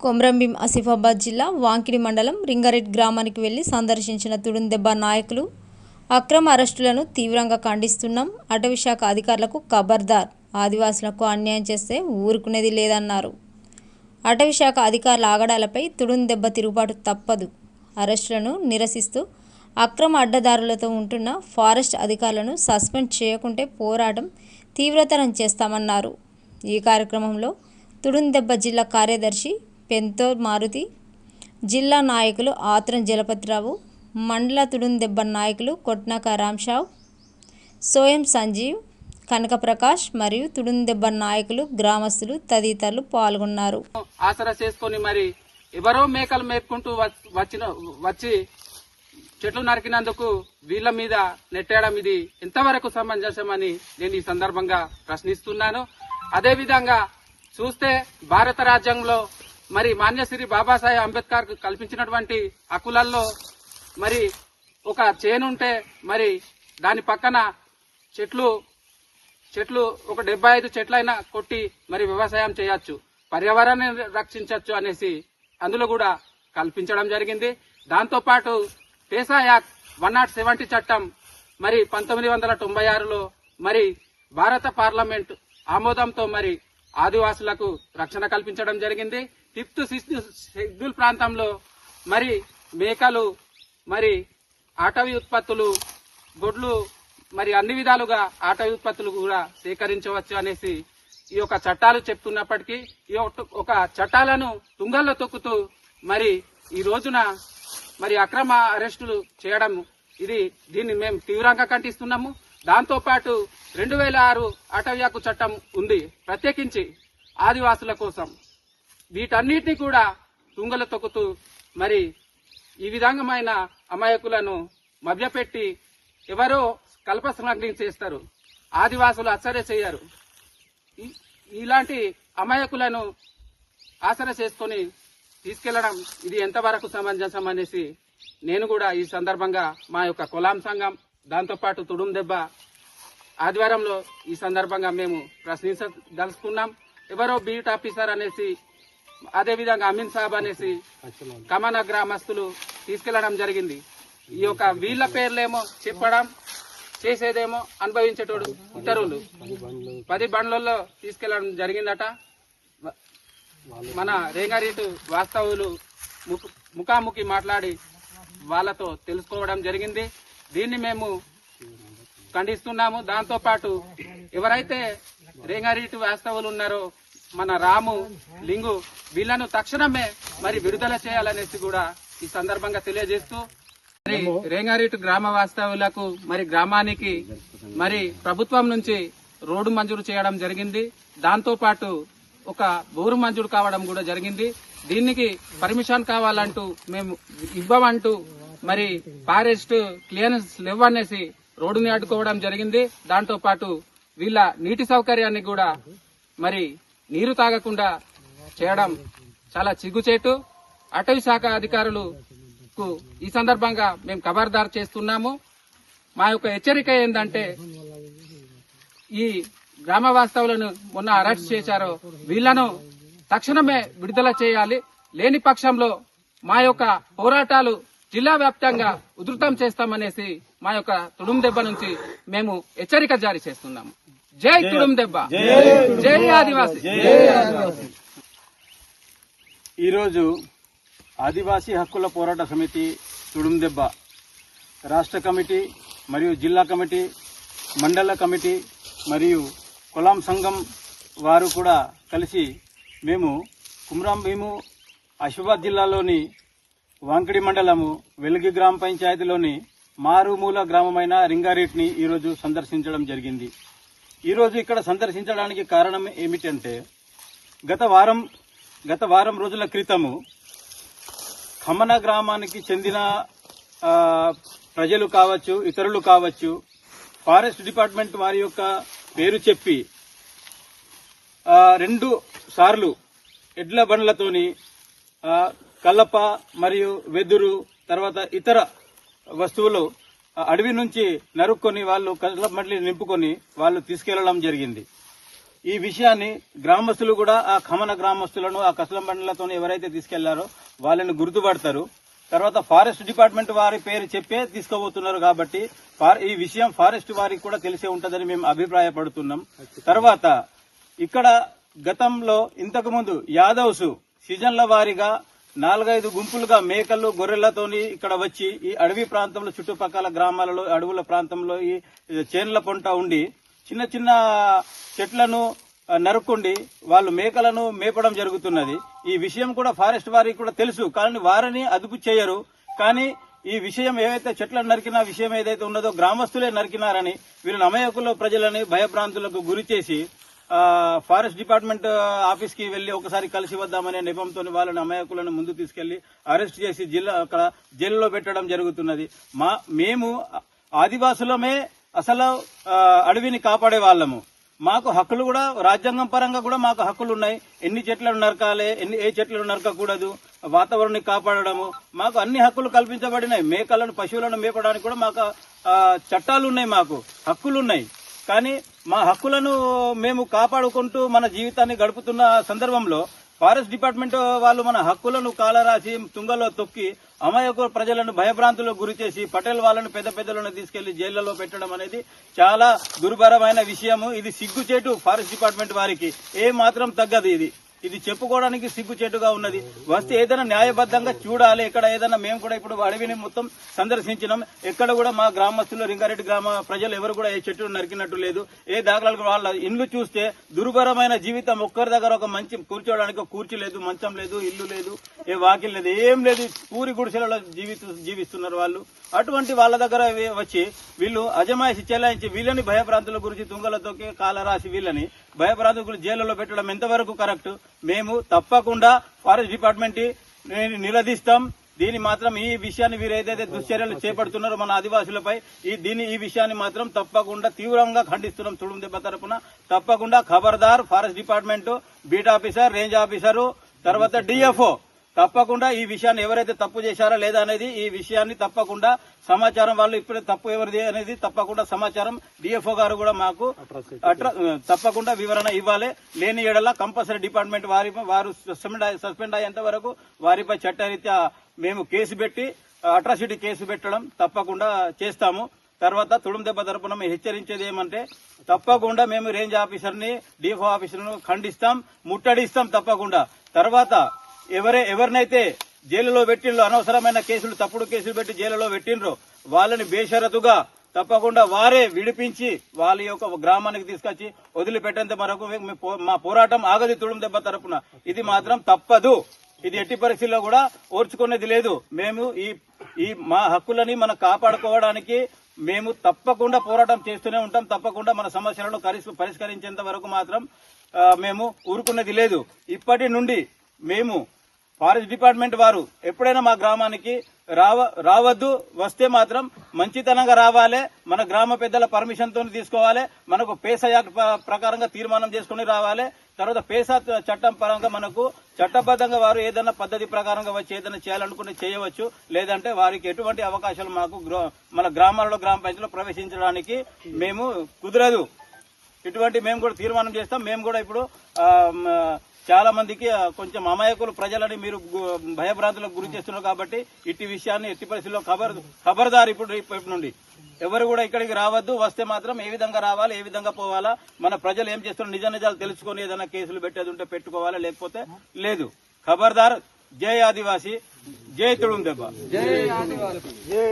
కొమ్రంభీం ఆసిఫాబాద్ జిల్లా వాంకిడి మండలం రింగారెడ్ గ్రామానికి వెళ్ళి సందర్శించిన తుడుందెబ్బ నాయకులు అక్రమ అరెస్టులను తీవ్రంగా ఖండిస్తున్నాం అటవీ శాఖ అధికారులకు ఖబర్దార్ ఆదివాసులకు అన్యాయం చేస్తే ఊరుకునేది లేదన్నారు. అటవీ శాఖ అధికారుల ఆగడాలపై తుడుందెబ్బ తిరుగుబాటు తప్పదు. అరెస్టులను నిరసిస్తూ అక్రమ అడ్డదారులతో ఉంటున్న ఫారెస్ట్ అధికారులను సస్పెండ్ చేయకుంటే పోరాటం తీవ్రతరం చేస్తామన్నారు. ఈ కార్యక్రమంలో తుడుందెబ్బ జిల్లా కార్యదర్శి పెంతో మారుతి జిల్లా నాయకులు ఆత్రం జలపతిరావు మండల తుడుందెబ్బ నాయకులు కొట్నాక రామ్షావ్ సోయం సంజీవ్ కనక ప్రకాష్ మరియు తుడుందెబ్బ నాయకులు గ్రామస్తులు తదితరులు పాల్గొన్నారు. ఆసరా చేసుకొని మరి ఎవరో మేకలు మేపుకుంటూ వచ్చిన వచ్చి చెట్లు నరికినందుకు వీళ్ళ మీద నెట్టేయడం ఇది ఎంతవరకు సమంజసమని నేను ఈ సందర్భంగా ప్రశ్నిస్తున్నాను. అదేవిధంగా చూస్తే భారత రాజ్యంలో మరి మాన్యశ్రీ బాబాసాహెబ్ అంబేద్కర్ కల్పించినటువంటి హక్కులలో మరి ఒక చేను ఉంటే మరి దాని పక్కన చెట్లు చెట్లు ఒక డెబ్బై ఐదు చెట్లైనా కొట్టి మరి వ్యవసాయం చేయొచ్చు పర్యావరణాన్ని రక్షించవచ్చు అనేసి అందులో కూడా కల్పించడం జరిగింది. దాంతోపాటు PESA act one nought seventy చట్టం మరి పంతొమ్మిది వందల తొంభై ఆరులో మరి భారత పార్లమెంట్ ఆమోదంతో మరి ఆదివాసులకు రక్షణ కల్పించడం జరిగింది. ఫిఫ్త్ సిక్స్త్ షెడ్యూల్ ప్రాంతంలో మరి మేకలు మరి అటవీ ఉత్పత్తులు గొడ్లు మరి అన్ని విధాలుగా అటవీ ఉత్పత్తులు కూడా సేకరించవచ్చు అనేసి ఈ యొక్క చట్టాలు చెప్తున్నప్పటికీ ఈ ఒక చట్టాలను తుంగల్లో తొక్కుతూ మరి ఈ రోజున మరి అక్రమ అరెస్టులు చేయడం ఇది దీన్ని మేము తీవ్రంగా ఖండిస్తున్నాము. దాంతోపాటు రెండు వేల ఆరు అటవీ హక్కు చట్టం ఉంది ప్రత్యేకించి ఆదివాసుల కోసం. వీటన్నిటిని కూడా తుంగలు తొక్కుతూ మరి ఈ విధంగామైన అమాయకులను మభ్యపెట్టి ఎవరో కల్పస్నాగ్ని చేస్తారు. ఆదివాసులు ఆశ్చర్య చేయరు. ఇలాంటి అమాయకులను ఆసర చేసుకొని తీసుకెళ్ళడం ఇది ఎంతవరకు సమంజసం అనేసి నేను కూడా ఈ సందర్భంగా మా యొక్క కులాం సంఘం దాంతోపాటు తుడుం దెబ్బ ఆదివారంలో ఈ సందర్భంగా మేము ప్రశ్నించదలుచుకున్నాం. ఎవరో బీట్ ఆఫీసర్ అనేసి అదేవిధంగా అమీన్ సాబ్ అనేసి కమన గ్రామస్తులు తీసుకెళ్ళడం జరిగింది. ఈ యొక్క వీళ్ళ పేర్లేమో చెప్పడం చేసేదేమో అనుభవించేటోడు ఇతరులు పది బండ్లలో తీసుకెళ్ళడం జరిగిందట. మన రేంగారీటు వాస్తవులు ముఖ- ముఖాముఖి మాట్లాడి వాళ్ళతో తెలుసుకోవడం జరిగింది. దీన్ని మేము ఖండిస్తున్నాము. దాంతోపాటు ఎవరైతే రేంగారీటు వాస్తవులు ఉన్నారో మన రాము లింగు వీళ్ళను తక్షణమే మరి విడుదల చేయాలనేసి కూడా ఈ సందర్భంగా తెలియజేస్తూ మరి రేంగారీటు గ్రామ వాస్తవులకు మరి గ్రామానికి మరి ప్రభుత్వం నుంచి రోడ్డు మంజూరు చేయడం జరిగింది. దాంతో పాటు ఒక బోరు మంజూరు కావడం కూడా జరిగింది. దీనికి పర్మిషన్ కావాలంటూ మేము ఇవ్వమంటూ మరి ఫారెస్ట్ క్లియరెన్స్ లేవనేసి రోడ్డుని అడ్డుకోవడం జరిగింది. దాంతో పాటు వీళ్ళ నీటి సౌకర్యాన్ని కూడా మరి నీరు తాగకుండా చేయడం చాలా చిగ్గుచేటు. అటవీ శాఖ అధికారులకు ఈ సందర్భంగా మేము కబర్దారు చేస్తున్నాము. మా యొక్క హెచ్చరిక ఏంటంటే ఈ గ్రామ వాస్తవులను మొన్న అరెస్ట్ చేశారో. వీళ్ళను తక్షణమే విడుదల చేయాలి. లేని పక్షంలో మా యొక్క పోరాటాలు జిల్లా వ్యాప్తంగా ఉధృతం చేస్తామనేసి మా యొక్క తుడుం దెబ్బ నుంచి మేము హెచ్చరిక జారీ చేస్తున్నాము. జై తుడుం దెబ్బ. జై ఆదివాసి. ఈరోజు ఆదివాసీ హక్కుల పోరాట సమితి తుడుందెబ్బ రాష్ట్ర కమిటీ మరియు జిల్లా కమిటీ మండల కమిటీ మరియు కులాం సంఘం వారు కూడా కలిసి మేము కుమ్రాం భీము ఆసిఫాబాద్ జిల్లాలోని వాంకిడి మండలము వెలుగు గ్రామ పంచాయతీలోని మారుమూల గ్రామమైన రింగారెడ్డిని ఈరోజు సందర్శించడం జరిగింది. ఈరోజు ఇక్కడ సందర్శించడానికి కారణం ఏమిటంటే గత వారం గత వారం రోజుల క్రితము ఖమ్మన గ్రామానికి చెందిన ప్రజలు కావచ్చు ఇతరులు కావచ్చు ఫారెస్ట్ డిపార్ట్మెంట్ వారి యొక్క పేరు చెప్పి రెండు సార్లు ఎడ్ల బండ్లతోని కలప మరియు వెదురు తర్వాత ఇతర వస్తువులు అడవి నుంచి నరుక్కొని వాళ్ళు కలప మళ్ళీ నింపుకొని వాళ్ళు తీసుకెళ్ళడం జరిగింది. ఈ విషయాన్ని గ్రామస్తులు కూడా ఆ ఖమన గ్రామస్తులను ఆ కసలం బండ్లతో ఎవరైతే తీసుకెళ్ళారో వాళ్ళని గుర్తుపడతారు. తర్వాత ఫారెస్ట్ డిపార్ట్మెంట్ వారి పేరు చెప్పే తీసుకోబోతున్నారు కాబట్టి ఫార్- ఈ విషయం ఫారెస్ట్ వారికి కూడా తెలిసే ఉంటుందని మేము అభిప్రాయపడుతున్నాం. తర్వాత ఇక్కడ గతంలో ఇంతకుముందు యాదవ్స్ సీజన్ల వారీగా నాలుగైదు గుంపులుగా మేకలు గొర్రెలతోని ఇక్కడ వచ్చి ఈ అడవి ప్రాంతంలో చుట్టుపక్కల గ్రామాలలో అడవుల ప్రాంతంలో ఈ చేన్ల పొంట ఉండి చిన్న చిన్న చెట్లను నరుక్కుండి వాళ్ళు మేకలను మేపడం జరుగుతున్నది. ఈ విషయం కూడా ఫారెస్ట్ వారికి కూడా తెలుసు. కానీ వారిని అదుపు చేయరు. కానీ ఈ విషయం ఏవైతే చెట్లను నరికిన విషయం ఏదైతే ఉన్నదో గ్రామస్తులే నరికినారని వీళ్ళని అమాయకులు ప్రజలని భయభ్రాంతులకు గురి చేసి ఫారెస్ట్ డిపార్ట్మెంట్ ఆఫీస్కి వెళ్ళి ఒకసారి కలిసి వద్దామనే నెపంతో వాళ్ళని అమాయకులను ముందు తీసుకెళ్ళి అరెస్ట్ చేసి జిల్లా అక్కడ జైల్లో పెట్టడం జరుగుతున్నది. మా మేము ఆదివాసులమే అసలు అడవిని కాపాడే వాళ్ళము. మాకు హక్కులు కూడా రాజ్యాంగం పరంగా కూడా మాకు హక్కులు ఉన్నాయి. ఎన్ని చెట్లను నరకాలి ఎన్ని ఏ చెట్లను నరకకూడదు వాతావరణాన్ని కాపాడడము. మాకు అన్ని హక్కులు కల్పించబడినాయి. మేకలను పశువులను మేపడానికి కూడా మాకు చట్టాలు ఉన్నాయి మాకు. హక్కులు ఉన్నాయి. కానీ మా హక్కులను మేము కాపాడుకుంటూ మన జీవితాన్ని గడుపుతున్న సందర్భంలో ఫారెస్ట్ డిపార్ట్మెంట్ వాళ్ళు మన హక్కులను కాలరాసి తుంగలో తొక్కి అమాయక ప్రజలను భయభ్రాంతులకు గురి చేసి పటేల్ వాళ్ళను పెద్ద పెద్దలను తీసుకెళ్ళి జైళ్ళలో పెట్టడం అనేది చాలా దుర్భరమైన విషయము. ఇది సిగ్గుచేటు ఫారెస్ట్ డిపార్ట్మెంట్ వారికి ఏ మాత్రం తగ్గదు ఇది. ఇది చెప్పుకోవడానికి సిగ్గుచేటుగా ఉన్నది. వస్తే ఏదైనా న్యాయబద్ధంగా చూడాలి. ఇక్కడ ఏదైనా మేము కూడా ఇప్పుడు అడవిని మొత్తం సందర్శించినాం. ఎక్కడ కూడా మా గ్రామస్తులు రింగారెడ్డి గ్రామ ప్రజలు ఎవరు కూడా ఏ చెట్టు నరికినట్టు లేదు. ఏ దాఖలాలు వాళ్ళ ఇండ్లు చూస్తే దుర్భరమైన జీవితం. ఒక్కరి దగ్గర ఒక మంచి కూర్చోవడానికి ఒక లేదు మంచం లేదు ఇల్లు లేదు ఏ వాకిల్ లేదు ఏం లేదు. పూరి గుడిసెలలో జీవితు జీవిస్తున్నారు వాళ్ళు. అటువంటి వాళ్ళ దగ్గర వచ్చి వీళ్ళు అజమాయిషి చెలాయించి వీళ్ళని భయప్రాంతుల గురించి తుంగలతోకి కాలరాసి వీళ్ళని భయభ్రాంతులు జైలులో పెట్టడం ఎంతవరకు కరెక్ట్? మేము తప్పకుండా ఫారెస్ట్ డిపార్ట్మెంట్ నిలదీస్తాం. దీని మాత్రం ఈ విషయాన్ని వీరు ఏదైతే దుశ్చర్యలు చేపడుతున్నారో మన ఆదివాసులపై ఈ దీని ఈ విషయాన్ని మాత్రం తప్పకుండా తీవ్రంగా ఖండిస్తున్నాం తుడుం దెబ్బ తరపున. తప్పకుండా ఖబర్దార్ forest department beat officer range officer తర్వాత డిఎఫ్ఓ. తప్పకుండా ఈ విషయాన్ని ఎవరైతే తప్పు చేశారో లేదా అనేది ఈ విషయాన్ని తప్పకుండా సమాచారం వాళ్ళు ఇప్పుడే తప్పు ఎవరిది అనేది తప్పకుండా సమాచారం డిఎఫ్ఓ గారు కూడా మాకు అట్ర- తప్పకుండా వివరణ ఇవ్వాలి. లేని ఎడల కంపల్సరీ డిపార్ట్మెంట్ వారి వారు సస్పెండ్ అయ్యేంత వరకు వారిపై చట్టరీత్యా మేము కేసు పెట్టి అట్రాసిటీ కేసు పెట్టడం తప్పకుండా చేస్తాము. తర్వాత తుడుం దెబ్బ తరపున మేము హెచ్చరించేది ఏమంటే తప్పకుండా మేము రేంజ్ ఆఫీసర్ని డిఎఫ్ఓ ఆఫీసర్ను ఖండిస్తాం ముట్టడిస్తాం తప్పకుండా. తర్వాత ఎవరే ఎవరినైతే జైలులో పెట్టిండ్రో అనవసరమైన కేసులు తప్పుడు కేసులు పెట్టి జైలులో పెట్టిండ్రో వాళ్ళని బేషరతుగా తప్పకుండా వారే విడిపించి వాళ్ళ యొక్క గ్రామానికి తీసుకొచ్చి వదిలిపెట్టేంత వరకు పో- మా పోరాటం ఆగది తుడుం దెబ్బ తరపున. ఇది మాత్రం తప్పదు. ఇది ఎట్టి పరిస్థితుల్లో కూడా ఓర్చుకునేది లేదు. మేము ఈ ఈ మా హక్కులని మనం కాపాడుకోవడానికి మేము తప్పకుండా పోరాటం చేస్తూనే ఉంటాం. తప్పకుండా మన సమస్యలను పరిష్కరించేంత వరకు మాత్రం మేము ఊరుకునేది లేదు. ఇప్పటి నుండి మేము ఫారెస్ట్ డిపార్ట్మెంట్ వారు ఎప్పుడైనా మా గ్రామానికి రావ రావద్దు వస్తే మాత్రం మంచితనంగా రావాలి మన గ్రామ పెద్దల పర్మిషన్తో తీసుకోవాలి మనకు పేసా యాక్ట్ ప్రకారంగా తీర్మానం చేసుకుని రావాలి తర్వాత పేసా చట్టం పరంగా మనకు చట్టబద్ధంగా వారు ఏదైనా పద్ధతి ప్రకారంగా వచ్చి ఏదైనా చేయాలనుకుంటే చేయవచ్చు లేదంటే వారికి ఎటువంటి అవకాశాలు మాకు గ్రా- మన గ్రామాలలో గ్రామ పంచాయతీలో ప్రవేశించడానికి మేము కుదరదు. ఇటువంటి మేము కూడా తీర్మానం చేస్తాం. మేము కూడా ఇప్పుడు చాలా మందికి కొంచెం అమాయకులు ప్రజలని మీరు భయభ్రాంతులకు గురి చేస్తున్నారు కాబట్టి ఇట్టి విషయాన్ని ఎట్టి పరిస్థితుల్లో ఖబర్ ఖబర్దారు ఇప్పుడు ఇప్పటి నుండి. ఎవరు కూడా ఇక్కడికి రావద్దు వస్తే మాత్రం ఏ విధంగా రావాలి ఏ విధంగా పోవాలా మన ప్రజలు ఏం చేస్తున్నారు నిజ నిజాలు తెలుసుకొని ఏదైనా కేసులు పెట్టేది ఉంటే పెట్టుకోవాలా లేకపోతే లేదు. ఖబర్దార్ జై ఆదివాసి జై తుడుం దెబ్బ జై ఆదివాసి. జై